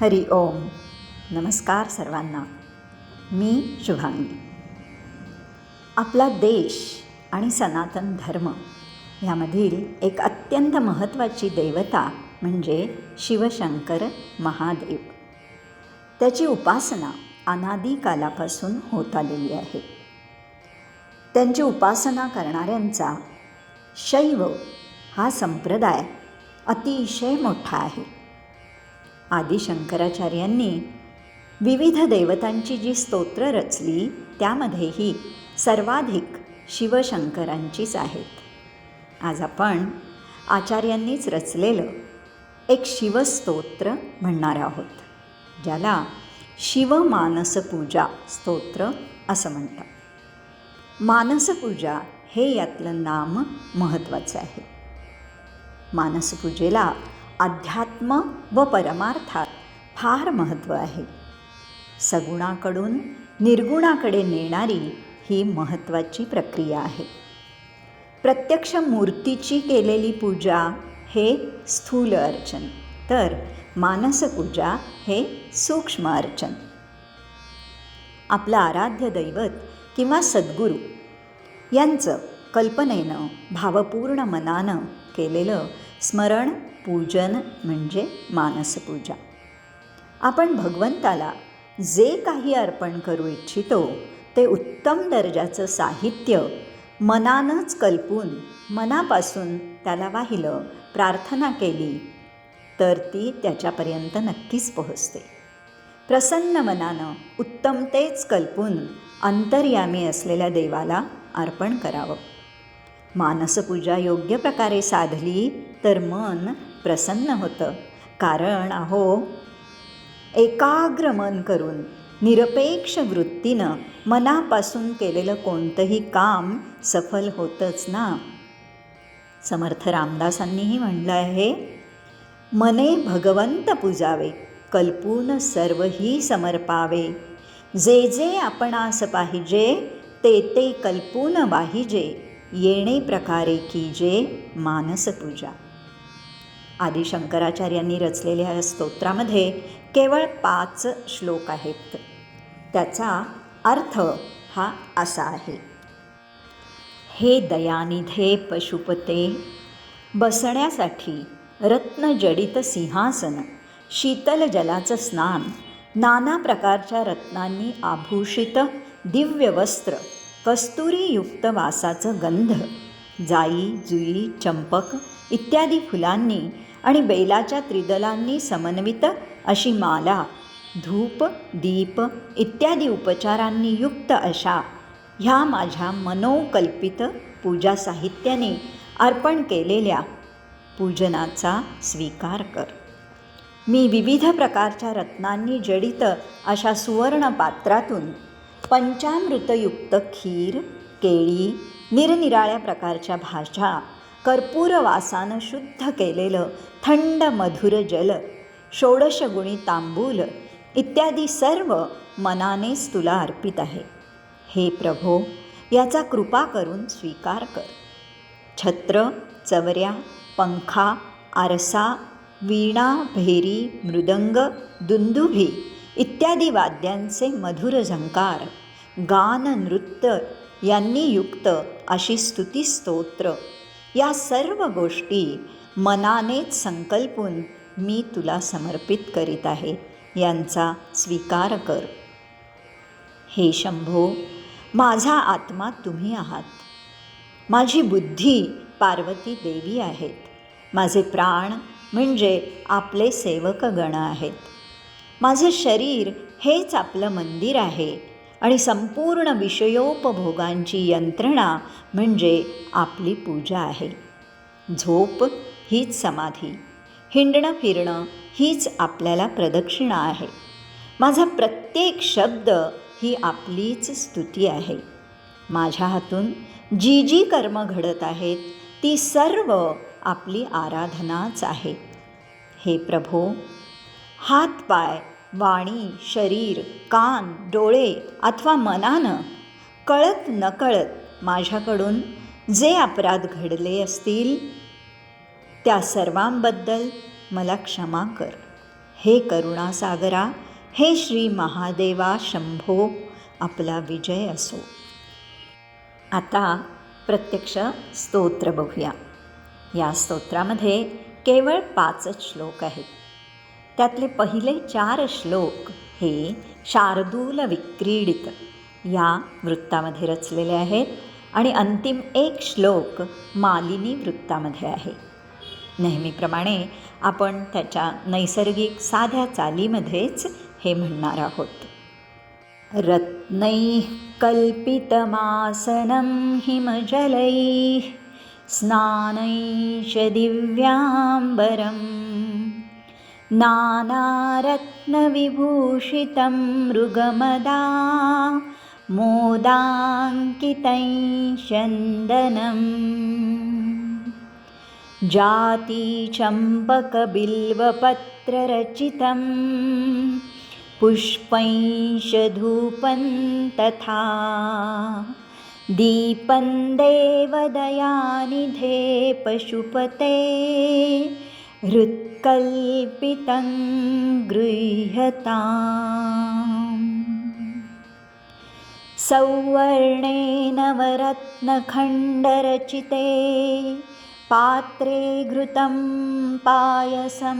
हरि ओम. नमस्कार सर्वांना. मी शुभांगी. आपला देश आणि सनातन धर्म ह्यामधील एक अत्यंत महत्त्वाची देवता म्हणजे शिवशंकर महादेव. त्याची उपासना अनादी कालापासून होत आलेली आहे. त्यांची उपासना करणाऱ्यांचा शैव हा संप्रदाय अतिशय मोठा आहे. आदिशंकराचार्यांनी विविध देवतांची जी स्तोत्र रचली त्यामध्येही सर्वाधिक शिवशंकरांचीच आहेत. आज आपण आचार्यांनीच रचलेलं एक शिवस्तोत्र म्हणणार आहोत ज्याला शिवमानसपूजा स्तोत्र असं म्हणतात. मानसपूजा हे यातलं नाम महत्त्वाचं आहे. मानसपूजेला अध्यात्म व परमार्थात फार महत्त्व आहे. सगुणाकडून निर्गुणाकडे नेणारी ही महत्त्वाची प्रक्रिया आहे. प्रत्यक्ष मूर्तीची केलेली पूजा हे स्थूल अर्चन तर मानसपूजा हे सूक्ष्म अर्चन. आपलं आराध्य दैवत किंवा सद्गुरू यांचं कल्पनेनं भावपूर्ण मनानं केलेलं स्मरण पूजन म्हणजे मानसपूजा आपण भगवंताला जे काही अर्पण करू इच्छितो ते उत्तम दर्जाचं साहित्य मनानंच कल्पून मनापासून त्याला वाहिलं प्रार्थना केली तर ती त्याच्यापर्यंत नक्कीच पोहोचते. प्रसन्न मनानं उत्तम तेच कल्पून अंतर्यामी असलेल्या देवाला अर्पण करावं. मानसपूजा योग्य प्रकारे साधली तर मन प्रसन्न होतं. कारण अहो एकाग्र मन करून निरपेक्ष वृत्तीनं मनापासून केलेलं कोणतंही काम सफल होतंच ना? समर्थ रामदासांनीही म्हणलं आहे मने भगवंत पूजावे कल्पून सर्वही समर्पावे. जे जे आपणास पाहिजे ते ते कल्पून वाहिजे. येणे प्रकारे की कीजे मानसपूजा. आदिशंकराचार्यांनी रचलेल्या या स्तोत्रामध्ये केवळ पाच श्लोक आहेत. त्याचा अर्थ हा असा आहे. हे दयानिधे पशुपते बसण्यासाठी रत्नजडित सिंहासन शीतल जलाचं स्नान नाना प्रकारच्या रत्नांनी आभूषित दिव्य वस्त्र कस्तुरीयुक्त वासाचं गंध जाई जुई चंपक इत्यादी फुलांनी आणि बैलाच्या त्रिदलांनी समन्वित अशी माला धूप दीप इत्यादी उपचारांनी युक्त अशा ह्या माझ्या मनोकल्पित पूजा साहित्याने अर्पण केलेल्या पूजनाचा स्वीकार कर. मी विविध प्रकारच्या रत्नांनी जडित अशा सुवर्ण पात्रातून पंचामृतयुक्त खीर केळी निरनिराळ्या प्रकारच्या भाज्या कर्पूरवासानं शुद्ध केलेलं थंड मधुर जल षोडशगुणी तांबूल इत्यादी सर्व मनानेच तुला अर्पित आहे. हे प्रभो याचा कृपा करून स्वीकार कर. छत्र चवऱ्या पंखा आरसा वीणा भेरी मृदंग दुंदुभी इत्यादी वाद्यांचे मधुर झंकार गान नृत्य यांनी युक्त अशी स्तुतीस्तोत्र या सर्व गोष्टी मनानेच संकल्पून मी तुला समर्पित करीत आहे यांचा स्वीकार कर. हे शंभो माझा आत्मा तुम्ही आहात. माझी बुद्धी पार्वती देवी आहेत. माझे प्राण म्हणजे आपले सेवकगण आहेत. माझं शरीर हेच आपलं मंदिर आहे. आणि संपूर्ण विषयोपभोगांची यंत्रणा म्हणजे आपली पूजा आहे. झोप हीच समाधी. हिंडणं फिरणं हीच आपल्याला प्रदक्षिणा आहे. माझा प्रत्येक शब्द ही आपलीच स्तुती आहे. माझ्या हातून जी जी कर्म घडत आहेत ती सर्व आपली आराधनाच आहे. हे प्रभो हातपाय वाणी शरीर कान डोळे अथवा मनानं कळत नकळत माझ्याकडून जे अपराध घडले असतील त्या सर्वांबद्दल मला क्षमा कर. हे करुणासागरा हे श्री महादेवा शंभो आपला विजय असो. आता प्रत्यक्ष स्तोत्र बघूया. या स्तोत्रामध्ये केवळ पाचच श्लोक आहेत. त्यातले पहिले चार श्लोक हे शार्दूल विक्रीडित. या वृत्तामध्ये रचलेले आहेत आणि अंतिम एक श्लोक मालिनी वृत्तामध्ये आहे. नेहमीप्रमाणे आपण त्याच्या नैसर्गिक साध्या चालीमध्येच हे म्हणणार आहोत. रत्नैः कल्पितमासनं हिमजलैः स्नानैश दिव्याम्बरम् नानारत्नविभूषितं मृगमदा मोदाङ्कितं चन्दनम् जातिचम्पकबिल्वपत्ररचितं पुष्पैश्च धूपं तथा दीपं देवदयानिधे पशुपते हृत्कल्पितं गृह्यताम्। सौवर्णे नवरत्नखण्डरचिते पात्रे घृतं पायसं।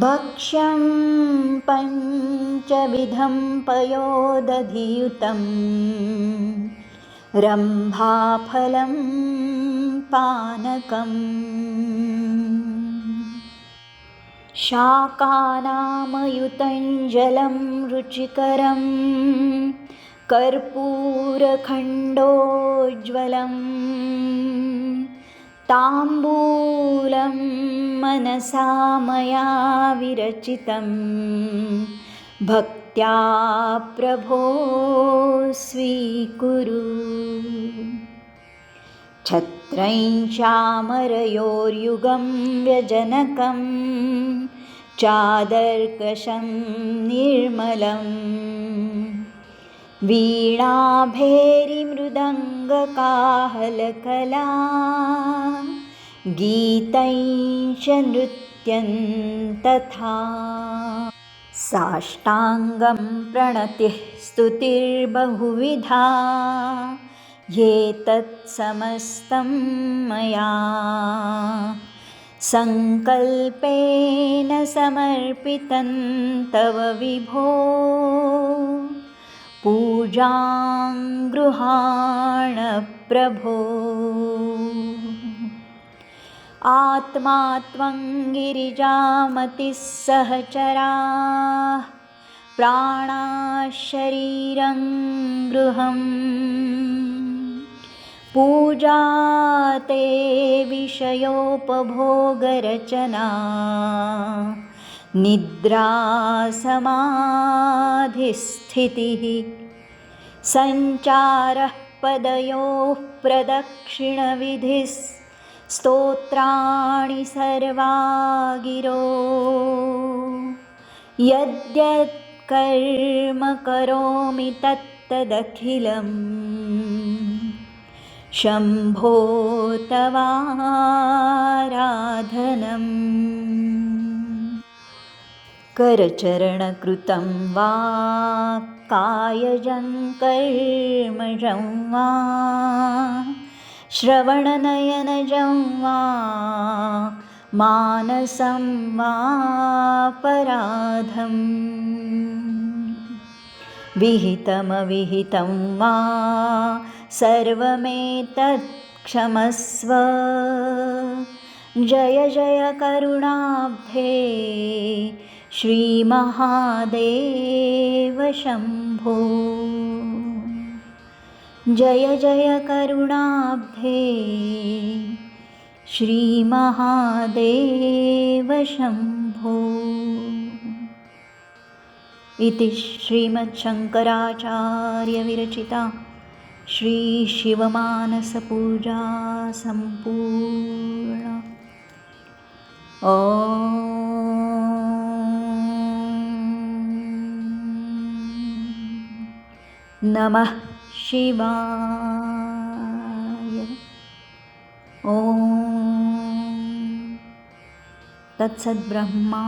भक्ष्यं पञ्चविधं पयोदधियुतं रम्भाफलं पानकम् शाकानामयुतं जलं रुचिकरं कर्पूरखण्डोज्ज्वलं ताम्बूलं मनसा मया विरचितं। भक्त्या प्रभो स्वीकुरु छत्रैश्चामरयोर्युगं व्यजनकं चादर्कशं निर्मलं। वीणाभेरिमृदङ्गकाहलकला गीतैश्च नृत्यं तथा। साष्टाङ्गं प्रणतिः स्तुतिर्बहुविधा एतत्समस्तं मया। सङ्कल्पेन समर्पितं तव विभो। पूजां गृहाण प्रभो। आत्मा त्वं गिरिजामतिः सहचरा। प्राणाशरीरं गृहम् पूजा ते विषयोपभोगरचना। निद्रा समाधिस्थितिः सञ्चारः पदयोः प्रदक्षिणविधिस्तोत्राणि सर्वा गिरो यद्यत्कर्म करोमि तत्तदखिलम्। शम्भो तवाराधनम् करचरणकृतं वा कायजं कर्मजं वा श्रवणनयनजं वा मानसं वा पराधम्। विहितमविहितं वा सर्वमेतत् क्षमस्व जय जय करुणाब्धे श्रीमहादेव शम्भो। जय जय करुणाब्धे श्रीमहादेव शम्भो। इति श्रीमच्छङ्कराचार्यविरचिता श्रीशिवमानसपूजा सम्पूर्णा ॐ नमः शिवाय। ॐ तत्सद्ब्रह्मा